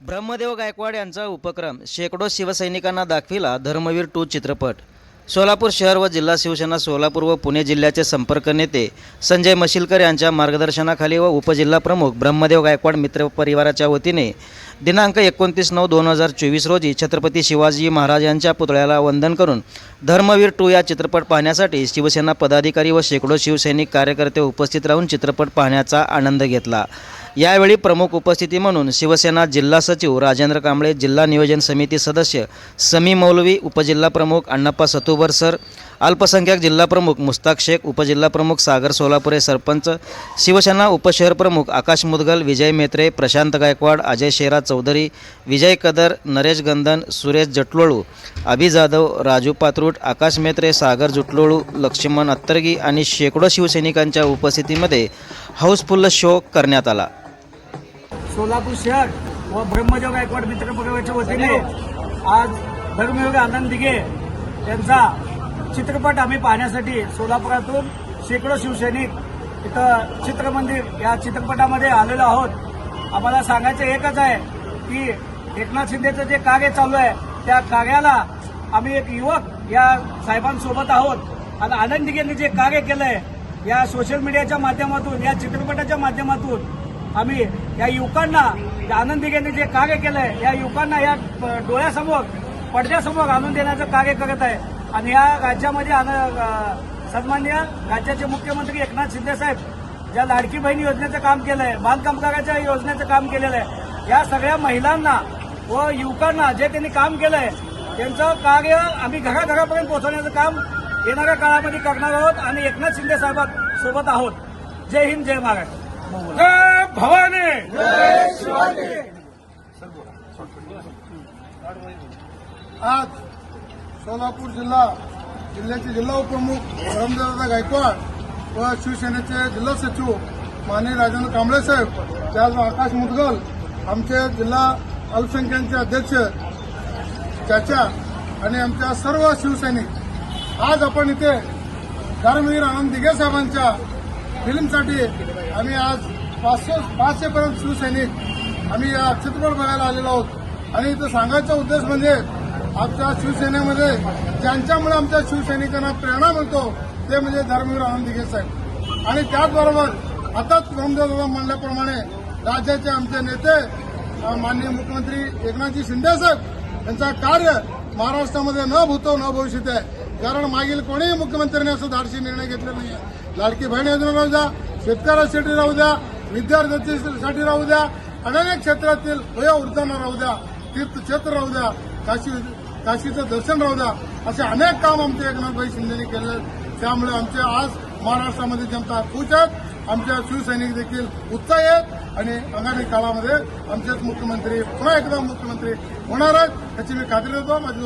ब्रह्मदेव गायकवाड यांचा उपक्रम शेकडो शिवसैनिकांना दाखविला धर्मवीर टू चित्रपट. सोलापूर शहर व जिल्हा शिवसेना सोलापूर व पुणे जिल्ह्याचे संपर्क नेते संजय मशिलकर यांच्या मार्गदर्शनाखाली व उपजिल्हा प्रमुख ब्रह्मदेव गायकवाड मित्र परिवाराच्या वतीने दिनांक एकोणतीस नऊ दोन हजार चोवीस रोजी छत्रपती शिवाजी महाराज यांच्या पुतळ्याला वंदन करून धर्मवीर टू या चित्रपट पाहण्यासाठी शिवसेना पदाधिकारी व शेकडो शिवसैनिक कार्यकर्ते उपस्थित राहून चित्रपट पाहण्याचा आनंद घेतला. यावेळी प्रमुख उपस्थिती म्हणून शिवसेना जिल्हा सचिव राजेंद्र कांबळे जिल्हा नियोजन समिती सदस्य समी मौलवी उपजिल्हा प्रमुख अण्णाप्पा सतुबर सर अल्पसंख्याक जिल्हा प्रमुख मुस्ताक शेख उपजिल्हा प्रमुख सागर सोलापुरे सरपंच शिवसेना उपशहर प्रमुख आकाश मुदगल विजय मेत्रे प्रशांत गायकवाड अजय शेरा चौधरी विजय कदर नरेश गंधन सुरेश जटलोळू अभि जाधव राजू पात्रूट आकाश मेत्रे सागर जुटलोळू लक्ष्मण अत्तरगी आणि शेकडो शिवसैनिकांच्या उपस्थितीमध्ये हाऊसफुल्ल शो करण्यात आला. सोलापूर शहर व ब्रह्मदेव गायकवाड मित्र परिवाराच्या वतीने आज धर्मयोग आनंद दिघे यांचा चित्रपट आम्ही पाहण्यासाठी सोलापुरातून शेकडो शिवसैनिक इथं चित्रमंदिर या चित्रपटामध्ये आलेलो आहोत. आम्हाला सांगायचं एकच आहे की एकनाथ शिंदेचं जे कार्य चालू आहे त्या कार्याला आम्ही एक युवक या साहेबांसोबत आहोत. आणि आनंद दिघेंनी जे कार्य केलंय या सोशल मीडियाच्या माध्यमातून या चित्रपटाच्या माध्यमातून आम्ही या युवकांना या आनंद दिघेंनी जे कार्य केलंय या युवकांना या डोळ्यासमोर पडद्यासमोर आणून देण्याचं कार्य करत आहे. आणि या राज्यामध्ये सन्मान्य राज्याचे मुख्यमंत्री एकनाथ शिंदे साहेब ज्या लाडकी बहीण योजनेचं काम केलंय बांधकामगाराच्या योजनेचं काम केलेलं आहे या सगळ्या महिलांना व युवकांना जे त्यांनी काम केलंय त्यांचं कार्य आम्ही घराघरापर्यंत पोहोचवण्याचं काम येणाऱ्या काळामध्ये करणार आहोत आणि एकनाथ शिंदे साहेबां सोबत आहोत. जय हिंद जय महाराष्ट्र. भवाने! आज सोलापूर जिल्हा जिल्ह्याचे जिल्हा उपप्रमुख धरमदादा गायकवाड व शिवसेनेचे जिल्हा सचिव माने राजेंद्र कांबळे साहेब त्याच आकाश मुदगल आमचे जिल्हा अल्पसंख्याकचे अध्यक्ष चाचा आणि आमच्या सर्व शिवसैनिक. आज आपण इथे धर्मवीर आनंद दिघे साहेबांच्या फिल्मसाठी आम्ही आज पाचशे पाचशेपर्यंत शिवसैनिक आम्ही या चित्रपट बघायला आलेलो आहोत. आणि इथं सांगायचा उद्देश म्हणजे आमच्या शिवसेनेमध्ये ज्यांच्यामुळे आमच्या शिवसैनिकांना प्रेरणा मिळतो ते म्हणजे धर्मवीर आनंद दिघे साहेब. आणि त्याचबरोबर आताच रामदेव म्हणल्याप्रमाणे राज्याचे आमचे नेते माननीय मुख्यमंत्री एकनाथजी शिंदे साहेब यांचा कार्य महाराष्ट्रामध्ये न भूतो न भविष्यत आहे. कारण मागील कोणीही मुख्यमंत्र्यांनी असं धाडशी निर्णय घेतला नाही लाडकी बहीण योजना राहू द्या शेतकऱ्यासाठी राहू द्या विद्यार्थ्यांसाठी राहू द्या अनेक क्षेत्रातील वया वृद्धांना राहू द्या तीर्थक्षेत्र राहू द्या काशी काशीचं दर्शन राहू द्या असे अनेक काम आमच्या एकनाथभाई शिंदेने केले त्यामुळे आमचे आज महाराष्ट्रामध्ये जनता खुश आहेत आमच्या शिवसैनिक देखील उत्साही आहेत आणि आगामी काळामध्ये आमचेच मुख्यमंत्री पुन्हा एकदा मुख्यमंत्री होणार आहेत याची मी खात्री देतो. माझी